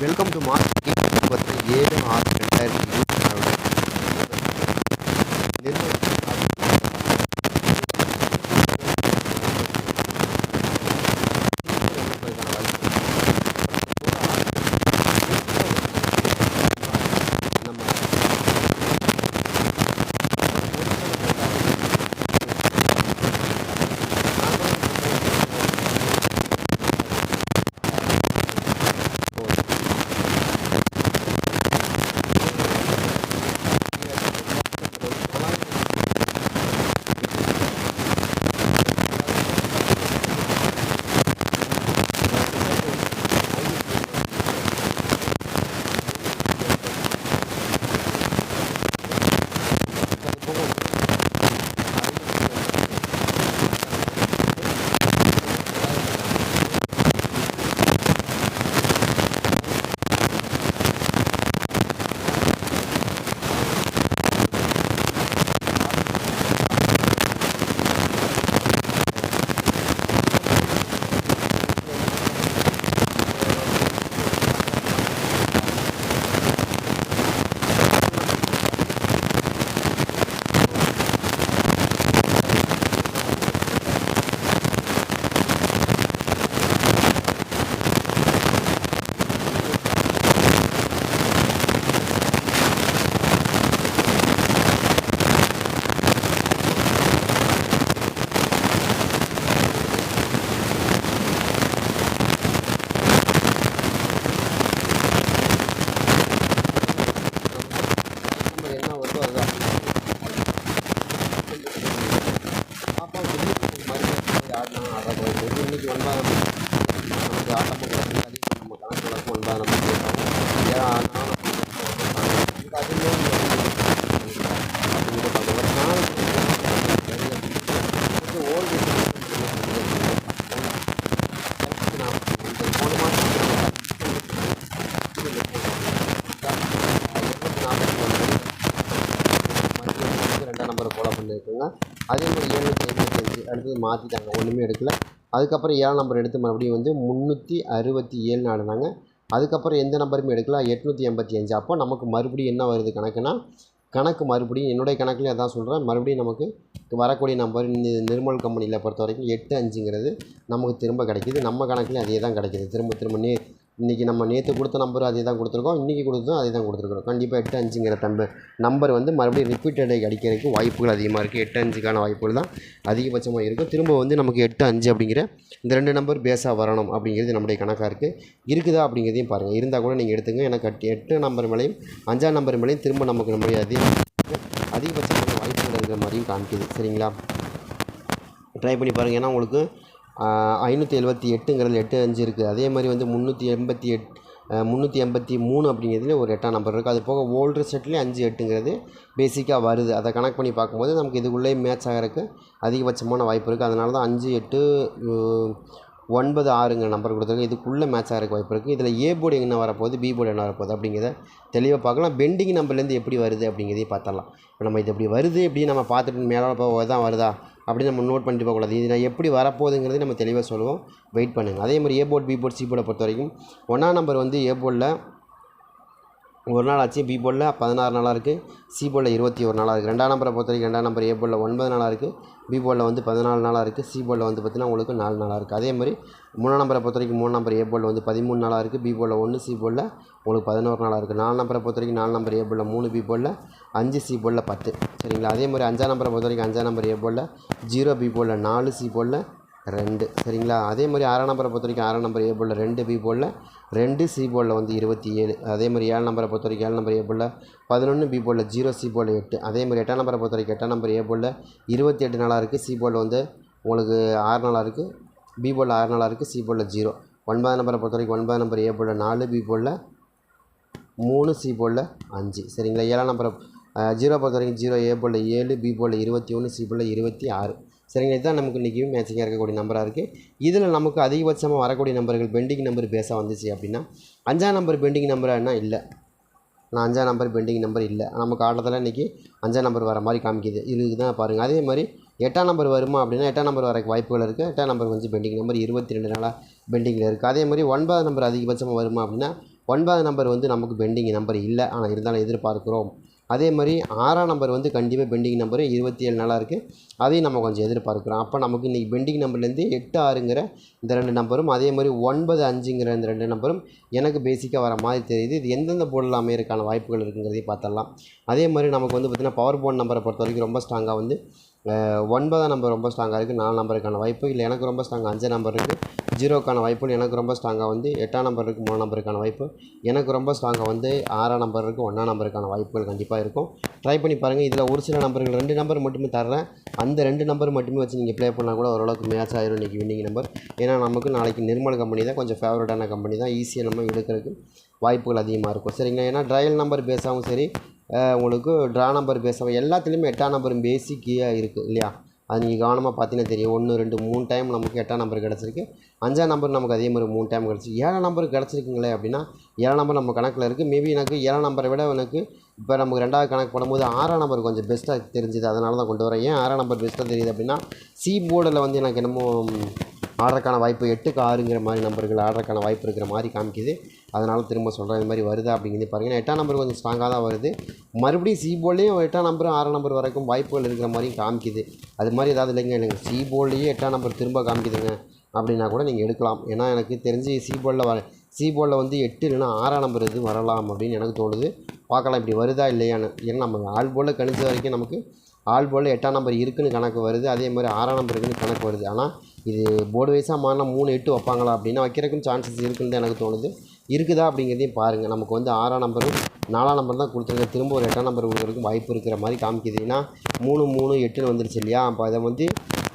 Welcome to market இருபத்தி ஏழு ஆறு ரெண்டாயிரத்தி இருபத்தி நம்பரை அதே மாதிரி ஏழ்நூற்றி ஐம்பத்தஞ்சு அடுத்தது மாற்றிட்டாங்க ஒன்றுமே எடுக்கல. அதுக்கப்புறம் ஏழாம் நம்பர் எடுத்து மறுபடியும் வந்து முந்நூற்றி அறுபத்தி ஏழு நாடுனாங்க. அதுக்கப்புறம் எந்த நம்பருமே எடுக்கல. எட்நூற்றி எண்பத்தி அஞ்சு. அப்போ நமக்கு மறுபடியும் என்ன வருது கணக்குனா கணக்கு மறுபடியும் என்னுடைய கணக்குலேயே அதான் சொல்கிறேன் மறுபடியும் நமக்கு வரக்கூடிய நம்பர் இந்த நிர்மல் கம்பெனியில் பொறுத்த வரைக்கும் எட்டு அஞ்சுங்கிறது நமக்கு திரும்ப கிடைக்கிது. நம்ம கணக்குலேயும் அதே தான் கிடைக்கிது. திரும்ப திரும்ப நே இன்றைக்கி நம்ம நேற்று கொடுத்த நம்பர் அதே தான் கொடுத்துருக்கோம். இன்றைக்கி கொடுத்ததும் அதே தான் கொடுத்துருக்குறோம். கண்டிப்பாக எட்டு அஞ்சுங்கிற தம்பு நம்பர் வந்து மறுபடியும் ரிப்பீட்டடை அடிக்கிறதுக்கு வாய்ப்புகள் அதிகமாக இருக்குது எட்டு அஞ்சுக்கான வாய்ப்புகள் தான் அதிகபட்சமாக இருக்கும் திரும்ப வந்து நமக்கு எட்டு அஞ்சு அப்படிங்கிற இந்த ரெண்டு நம்பர் பேஸாக வரணும் அப்படிங்கிறது நம்முடைய கணக்காக இருக்குது இருக்குதா அப்படிங்கிறதையும் பாருங்கள் இருந்தால் கூட நீங்கள் எடுத்துங்க எனக்கு எட்டு- எட்டு நம்பர் மேலேயும் அஞ்சாம் நம்பர் மேலேயும் திரும்ப நமக்கு நம்முடைய அதிக அதிகபட்சமான வாய்ப்புகள் இருக்கிற மாதிரியும் காமிக்குது. சரிங்களா? ட்ரை பண்ணி பாருங்கள் ஏன்னா உங்களுக்கு ஐநூற்றி எழுபத்தி எட்டுங்கிறது எட்டு அஞ்சு இருக்குது அதே மாதிரி வந்து முந்நூற்றி எண்பத்தி எட் முந்நூற்றி எண்பத்தி மூணு அப்படிங்கிறதுல ஒரு எட்டாம் நம்பர் இருக்குது அது போக ஓல்டு செட்லேயும் அஞ்சு எட்டுங்கிறது பேசிக்காக வருது. அதை கனெக்ட் பண்ணி பார்க்கும்போது நமக்கு இதுக்குள்ளேயே மேட்ச் ஆகிறதுக்கு அதிகபட்சமான வாய்ப்பு இருக்குது அதனால தான் அஞ்சு எட்டு ஒன்பது ஆறுங்கிற நம்பர் கொடுத்துருக்கு இதுக்குள்ளே மேட்ச் ஆகிறதுக்கு வாய்ப்பு இருக்குது இதில் ஏ போர்டு என்ன வரப்போகுது? பி போர்டு என்ன வரப்போகுது அப்படிங்கிறத தெளிவாக பார்க்கலாம். பெண்டிங் நம்பர்லேருந்து எப்படி வருது அப்படிங்கிறதையும் பார்த்தலாம் இப்போ நம்ம இது எப்படி வருது இப்படி நம்ம பார்த்துட்டு மேலே போக தான் வருதா? அப்படின்னு நம்ம நோட் பண்ணிட்டு போகக்கூடாது. இது நான் எப்படி வரப்போகுதுங்கிறது நம்ம தெளிவாக சொல்லுவோம். வெயிட் பண்ணுங்கள் அதே மாதிரி A board B board C போர்டை பொறுத்த வரைக்கும் ஒன்றாம் நம்பர் வந்து ஏ போர்டில் ஒரு நாள் ஆச்சு பி போர்டில் பதினாறு நாளாக இருக்குது சி போர்டில் இருபத்தி ஒரு நாளாக இருக்குது ரெண்டாம் நம்பரை பொறுத்த வரைக்கும் ரெண்டாம் நம்பர் ஏ போர்டில் ஒன்பது நாளாக இருக்குது பி போர்டில் வந்து பதினாலு நாளாக இருக்குது சி போர்டில் வந்து பார்த்திங்கன்னா உங்களுக்கு நாலு நாளாக இருக்குது அதே மாதிரி மூணாம் நம்பரை பொறுத்த வரைக்கும் மூணு நம்பர் ஏ போர்டில் வந்து பதிமூணு நாளாக இருக்குது பி போர்டில் ஒன்று சி போர்டில் உங்களுக்கு பதினோரு நாளாக இருக்குது நாலு நம்பரை பொறுத்த வரைக்கும் நாலு நம்பர் ஏ போர்டில் மூணு பி போர்டில் அஞ்சு சி போர்டில் பத்து. சரிங்களா? அதே மாதிரி அஞ்சாம் நம்பரை பொறுத்த வரைக்கும் அஞ்சாம் நம்பர் ஏ போர்டில் ஜீரோ பி போர்டில் நாலு சி போர்டில் ரெண்டு. சரிங்களா? அதே மாதிரி ஆறாம் நம்பரை பொறுத்த வரைக்கும் ஆறாம் நம்பர் ஏ ரெண்டு பி போலில் ரெண்டு சி போலில் வந்து இருபத்தி ஏழு. அதே மாதிரி ஏழு நம்பரை பொறுத்த வரைக்கும் ஏழு நம்பர் ஏ பதினொன்று பி போலில் ஜீரோ சி போலில் எட்டு. அதே மாதிரி எட்டாம் நம்பரை பொறுத்த வரைக்கும் எட்டாம் நம்பர் ஏ இருபத்தி எட்டு நாளாக இருக்குது சி போலில் வந்து உங்களுக்கு ஆறு நாளாக இருக்குது பி போலில் ஆறு நாளாக இருக்குது சி போலில் ஜீரோ. ஒன்பதாம் நம்பரை பொறுத்த வரைக்கும் ஒன்பதாம் நம்பர் ஏ நாலு பி போலில் மூணு சி போலில் அஞ்சு. சரிங்களா? ஏழாம் நம்பரை ஜீரோ பொறுத்த வரைக்கும் ஜீரோ ஏ போலில் ஏழு பி போலில் இருபத்தி ஒன்று சி போலில் இருபத்தி ஆறு. சரிங்க இதுதான் நமக்கு இன்றைக்கி மேட்சிங்காக இருக்கக்கூடிய நம்பராக இருக்குது இதில் நமக்கு அதிகபட்சமாக வரக்கூடிய நம்பர்கள் பெண்டிங் நம்பர் பேச வந்துச்சு அப்படின்னா அஞ்சாம் நம்பர் பெண்டிங் நம்பரானா இல்லை. நான் அஞ்சாம் நம்பர் பெண்டிங் நம்பர் இல்லை. நமக்கு ஆட்டத்தில் இன்றைக்கி அஞ்சாம் நம்பர் வர மாதிரி காமிக்குது. இதுக்கு தான் பாருங்கள் அதே மாதிரி எட்டாம் நம்பர் வருமா அப்படின்னா எட்டாம் நம்பர் வரக்கு வாய்ப்புகள் இருக்குது எட்டாம் நம்பர் வந்து பெண்டிங் நம்பர் இருபத்தி ரெண்டு நாளாக பெண்டிங்கில் இருக்குது அதே மாதிரி ஒன்பது நம்பர் அதிகபட்சமாக வருமா அப்படின்னா ஒன்பது நம்பர் வந்து நமக்கு பெண்டிங் நம்பர் இல்லை. ஆனால் இருந்தாலும் எதிர்பார்க்குறோம். அதே மாதிரி ஆறாம் நம்பர் வந்து கண்டிப்பாக பெண்டிங் நம்பரு இருபத்தி ஏழு நாளாக இருக்குது அதையும் நம்ம கொஞ்சம் எதிர்பார்க்குறோம். அப்போ நமக்கு இன்றைக்கி பெண்டிங் நம்பர்லேருந்து எட்டு ஆறுங்கிற இந்த ரெண்டு நம்பரும் அதே மாதிரி ஒன்பது அஞ்சுங்கிற இந்த ரெண்டு நம்பரும் எனக்கு பேசிக்காக வர மாதிரி தெரியுது. இது எந்தெந்த போர்டில் அமையறதுக்கான வாய்ப்புகள் இருக்குங்கிறதையும் பார்த்துடலாம். அதே மாதிரி நமக்கு வந்து பார்த்திங்கன்னா பவர் போர்ட் நம்பரை பொறுத்த வரைக்கும் ரொம்ப ஸ்ட்ராங்காக வந்து ஒன்பதாம் நம்பர் ரொம்ப ஸ்ட்ராங்காக இருக்குது நாலு நம்பருக்கான வாய்ப்பு. இல்லை எனக்கு ரொம்ப ஸ்ட்ராங்காக அஞ்சு நம்பர் இருக்குது ஜீரோக்கான வாய்ப்பும் எனக்கு ரொம்ப ஸ்ட்ராங்காக வந்து எட்டாம் நம்பர் இருக்குது மூணு நம்பருக்கான வாய்ப்பு. எனக்கு ரொம்ப ஸ்ட்ராங்காக வந்து ஆறாம் நம்பர் இருக்குது ஒன்றாம் நம்பருக்கான வாய்ப்புகள் கண்டிப்பாக இருக்கும். ட்ரை பண்ணி பாருங்கள் இதில் ஒரு சில நம்பர்கள் ரெண்டு நம்பர் மட்டுமே தரேன் அந்த ரெண்டு நம்பர் மட்டுமே வச்சு நீங்கள் ப்ளே பண்ணால் கூட ஓரளவுக்கு மேட்ச் ஆயிரும் இன்றைக்கி வின்னிங் நம்பர் ஏன்னா நமக்கு நாளைக்கு நிர்மல் கம்பெனி தான் கொஞ்சம் ஃபேவரட்டான கம்பெனி தான் ஈஸியாக நம்ம எடுக்கிறதுக்கு வாய்ப்புகள் அதிகமாக இருக்கும். சரிங்களா? ஏன்னா ட்ரையல் நம்பர் பேஸாகவும் சரி உங்களுக்கு ட்ரா நம்பர் பேஸாகவும் எல்லாத்துலேயுமே எட்டாம் நம்பர் பேசிக்கியாக இருக்குது இல்லையா? அது நீங்கள் கவனமாக பார்த்தீங்கன்னா தெரியும். ஒன்று ரெண்டு மூணு டைம் நமக்கு எட்டாம் நம்பர் கிடச்சிருக்கு. அஞ்சாம் நம்பர் நமக்கு அதே மாதிரி மூணு டைம் கிடச்சிருக்கு. ஏழாம் நம்பர் கிடச்சிருக்குங்களே அப்படின்னா ஏழாம் நம்பர் நம்ம கணக்கில் இருக்குது மேபி எனக்கு ஏழாம் நம்பரை விட எனக்கு இப்போ நமக்கு ரெண்டாவது கணக்கு போடும்போது ஆறாம் நம்பர் கொஞ்சம் பெஸ்ட்டாக தெரிஞ்சுது. அதனால தான் கொண்டு வரேன். ஏன் ஆறாம் நம்பர் பெஸ்ட்டாக தெரியுது அப்படின்னா சி போர்டில் வந்து எனக்கு என்னமோ ஆடுறதுக்கான வாய்ப்பு எட்டுக்கு ஆறுங்கிற மாதிரி நம்பர்கள் ஆடுறதுக்கான வாய்ப்பு இருக்கிற மாதிரி காமிக்குது. அதனால் திரும்ப சொல்கிறேன் இது மாதிரி வருதா அப்படிங்கிறது பாருங்கன்னா எட்டாம் நம்பர் கொஞ்சம் ஸ்ட்ராங்காக தான் வருது. மறுபடியும் சி போர்ட்லேயும் எட்டாம் நம்பரும் ஆறாம் நம்பர் வரைக்கும் வாய்ப்புகள் இருக்கிற மாதிரியும் காமிக்குது. அது மாதிரி ஏதாவது இல்லைங்க இல்லைங்க. சி போர்ட்லேயே எட்டாம் நம்பர் திரும்ப காமிக்குதுங்க. அப்படின்னா கூட நீங்கள் எடுக்கலாம். ஏன்னா எனக்கு தெரிஞ்சு சி போர்டில் வர சி போர்டில் வந்து எட்டு இல்லைன்னா ஆறாம் நம்பர் இது வரலாம் அப்படின்னு எனக்கு தோணுது. பார்க்கலாம் இப்படி வருதா இல்லையான்னு. ஏன்னா நம்ம ஆள் போர்டில் கணிச்ச வரைக்கும் நமக்கு ஆள் போர்டில் எட்டாம் நம்பர் இருக்குன்னு கணக்கு வருது. அதே மாதிரி ஆறாம் நம்பர் இருக்குன்னு கணக்கு வருது. ஆனால் இது போர்டு வைஸாக மாறினா மூணு எட்டு வைப்பாங்களா அப்படின்னா வைக்கிறதுக்கும் சான்சஸ் இருக்குன்னு தான் எனக்கு தோணுது. இருக்குதா அப்படிங்கிறதையும் பாருங்கள் நமக்கு வந்து ஆறாம் நம்பரும் நாலாம் நம்பர் தான் கொடுத்துருங்க திரும்ப ஒரு எட்டாம் நம்பர் கொடுக்குறதுக்கும் வாய்ப்பு இருக்கிற மாதிரி காமிக்குது. ஏன்னா மூணு மூணு எட்டுன்னு வந்துருச்சு இல்லையா? அப்போ அதை வந்து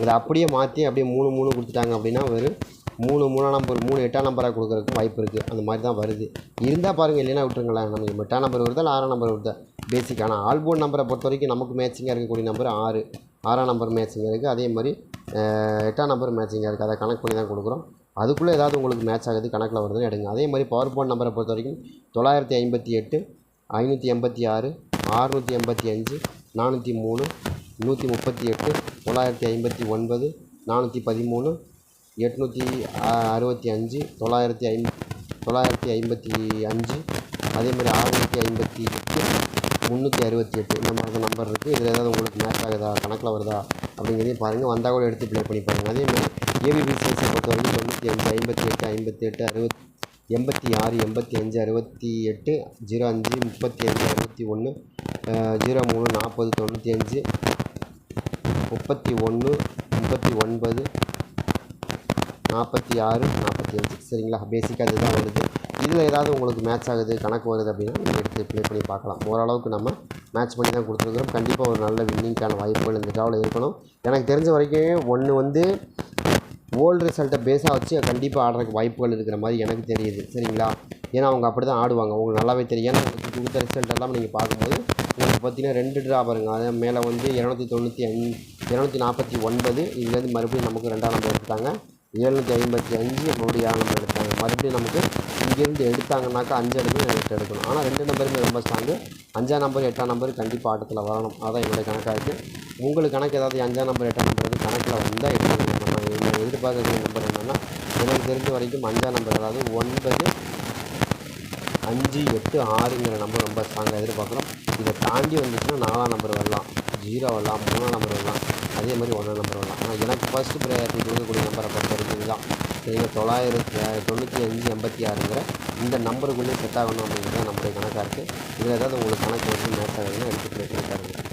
இதை அப்படியே மாற்றி அப்படியே மூணு மூணு கொடுத்துட்டாங்க அப்படின்னா ஒரு மூணு மூணாம் நம்பர் மூணு எட்டாம் நம்பராக கொடுக்குறதுக்கும் வாய்ப்பு இருக்குது அந்த மாதிரி தான் வருது. இருந்தால் பாருங்கள் இல்லைன்னா விட்டுருங்களேன். நமக்கு எட்டாம் நம்பர் வருதா இல்லை ஆறாம் நம்பர் வருதா? பேசிக் ஆனால் ஆல்போர்ட் நம்பரை பொறுத்த வரைக்கும் நமக்கு மேட்சிங்காக இருக்கக்கூடிய நம்பர் ஆறு. ஆறாம் நம்பர் மேட்சிங்காக இருக்குது அதே மாதிரி எட்டாம் நம்பர் மேட்சிங்காக இருக்குது அதை கணக்கு பண்ணி தான் கொடுக்குறோம். அதுக்குள்ளே ஏதாவது உங்களுக்கு மேட்ச் ஆகுது கணக்கில் வருதுன்னு எடுங்க. அதே மாதிரி பவர் பாயிண்ட் நம்பரை பொறுத்த வரைக்கும் தொள்ளாயிரத்தி ஐம்பத்தி எட்டு ஐநூற்றி எண்பத்தி ஆறு ஆறுநூற்றி எண்பத்தி அஞ்சு நானூற்றி மூணு நூற்றி முப்பத்தி எட்டு தொள்ளாயிரத்தி ஐம்பத்தி ஒன்பது நானூற்றி பதிமூணு எட்நூற்றி அறுபத்தி அஞ்சு தொள்ளாயிரத்தி ஐம் தொள்ளாயிரத்தி ஐம்பத்தி அஞ்சு அதே மாதிரி அறுநூற்றி ஐம்பத்தி முந்நூற்றி அறுபத்தி எட்டு இந்த மாதிரி நம்பர் இருக்குது இதில் ஏதாவது உங்களுக்கு மேட்ச் ஆகுதா? கணக்கில் வருதா? அப்படிங்கிறதையும் பாருங்கள் வந்தால் கூட எடுத்து ப்ளே பண்ணி பாருங்கள் அதே மாதிரி ஏபிபிசிஎஸ்சி பொறுத்த வரைக்கும் தொண்ணூற்றி அஞ்சு ஐம்பத்தி எட்டு ஐம்பத்தி எட்டு அறுபத் எண்பத்தி ஆறு எண்பத்தி அஞ்சு அறுபத்தி எட்டு ஜீரோ அஞ்சு முப்பத்தி அஞ்சு அறுபத்தி ஒன்று ஜீரோ மூணு நாற்பது தொண்ணூற்றி அஞ்சு முப்பத்தி ஒன்று முப்பத்தி ஒன்பது நாற்பத்தி ஆறு நாற்பத்தி அஞ்சு. சரிங்களா? பேசிக்காக இதுதான் வருது இதில் ஏதாவது உங்களுக்கு மேட்ச் ஆகுது கணக்கு வருது அப்படின்னா நீங்கள் எடுத்து ப்ளே பண்ணி பார்க்கலாம். ஓரளவுக்கு நம்ம மேட்ச் பண்ணி தான் கொடுத்துருக்குறோம். கண்டிப்பாக ஒரு நல்ல வின்னிங்க்கான வாய்ப்புகள் இந்த ட்ராவில் இருக்கணும். எனக்கு தெரிஞ்ச வரைக்கும் ஒன்று வந்து ஓல்டு ரிசல்ட்டை பேஸாக வச்சு கண்டிப்பாக ஆடுறதுக்கு வாய்ப்புகள் இருக்கிற மாதிரி எனக்கு தெரியுது. சரிங்களா? ஏன்னா அவங்க அப்படி தான் ஆடுவாங்க. உங்களுக்கு நல்லாவே தெரியும். ஏன்னா உங்களுக்கு கொடுத்த ரிசல்ட் எல்லாம் நீங்கள் பார்க்கும்போது உங்களுக்கு பார்த்தீங்கன்னா ரெண்டு ட்ரா பாருங்க. அதே மேலே வந்து இரநூத்தி தொண்ணூற்றி அஞ்சு இரநூத்தி நாற்பத்தி ஒன்பது. இதுலேருந்து மறுபடியும் நமக்கு ரெண்டாம் நம்பர் எடுத்தாங்க எழுநூற்றி ஐம்பத்தி அஞ்சு மறுபடியும் ஏழாம் நம்பர் எடுத்தாங்க மறுபடியும் நமக்கு இங்கேருந்து எடுத்தாங்கனாக்கா அஞ்சு இடத்துல எட்டு எடுக்கணும். ஆனால் ரெண்டு நம்பருமே ரொம்ப ஸ்ட்ராங்கு அஞ்சாம் நம்பர் எட்டாம் நம்பர் கண்டிப்பாக ஆட்டத்தில் வரணும். அதான் என்னுடைய கணக்காக இருக்குது உங்களுக்கு கணக்கு ஏதாவது அஞ்சாம் நம்பர் எட்டாம் நம்பர் வந்து கணக்கில் வந்தால் எடுத்து நம்ம நான் எதிர்பார்க்கக்கூடிய நம்பர் என்னென்னா எனக்கு தெரிஞ்ச வரைக்கும் அஞ்சாம் நம்பர் அதாவது ஒன்பது அஞ்சு எட்டு ஆறுங்கிற நம்பர் ரொம்ப ஸ்ட்ராங்காக எதிர்பார்க்குறோம் இதை தாண்டி வந்துச்சுன்னா நாலாம் நம்பர் வரலாம். ஜீரோ வரலாம். மூணாம் நம்பர் வரலாம். அதே மாதிரி ஒன்றாம் நம்பர் வரலாம். ஆனால் எனக்கு ஃபஸ்ட்டு ப்ரையாரிட்டி கொடுக்கக்கூடிய நம்பரை பொறுத்த வரைக்கும் இதுதான். தொள்ளாயிரத்தி தொண்ணூற்றி அஞ்சு எண்பத்தி ஆறுங்கிற இந்த நம்பருக்குள்ளே செட் ஆகணும் அப்படிங்கிறது தான் நம்மளுடைய கணக்காக இருக்குது இதில் ஏதாவது உங்களுக்கு கணக்கு வந்து மேட்ச் ஆகுதுன்னா எடுத்து